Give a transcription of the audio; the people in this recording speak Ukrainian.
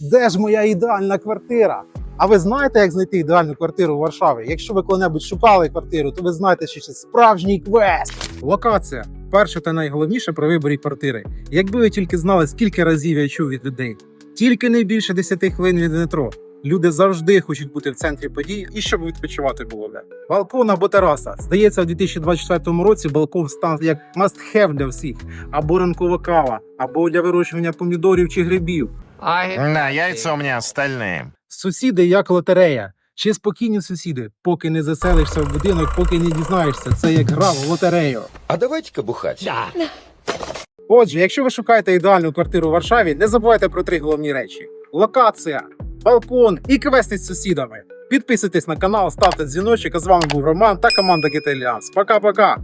Де ж моя ідеальна квартира? А ви знаєте, як знайти ідеальну квартиру в Варшаві? Якщо ви коли-небудь шукали квартиру, то ви знаєте, що це справжній квест. Локація перше та найголовніше при виборі квартири. Якби ви тільки знали, скільки разів я чув від людей, тільки не більше 10 хвилин від метро. Люди завжди хочуть бути в центрі подій і щоб відпочивати було де. Балкон або тераса. Здається, у 2024 році балкон став як must have для всіх, або ранкова кава, або для вирощування помідорів чи грибів. Да, яйца у меня стальные. Сусіди як лотерея. Чи спокійні сусіди, поки не заселишся в будинок, поки не дізнаєшся, це як гра в лотерею. А давайте-ка бухать. Отже, якщо ви шукаєте ідеальну квартиру в Варшаві, не забувайте про три головні речі: локація, балкон і квести з сусідами. Підписуйтесь на канал, ставте дзвіночок. А з вами був Роман та команда Alliance. Пока-пока!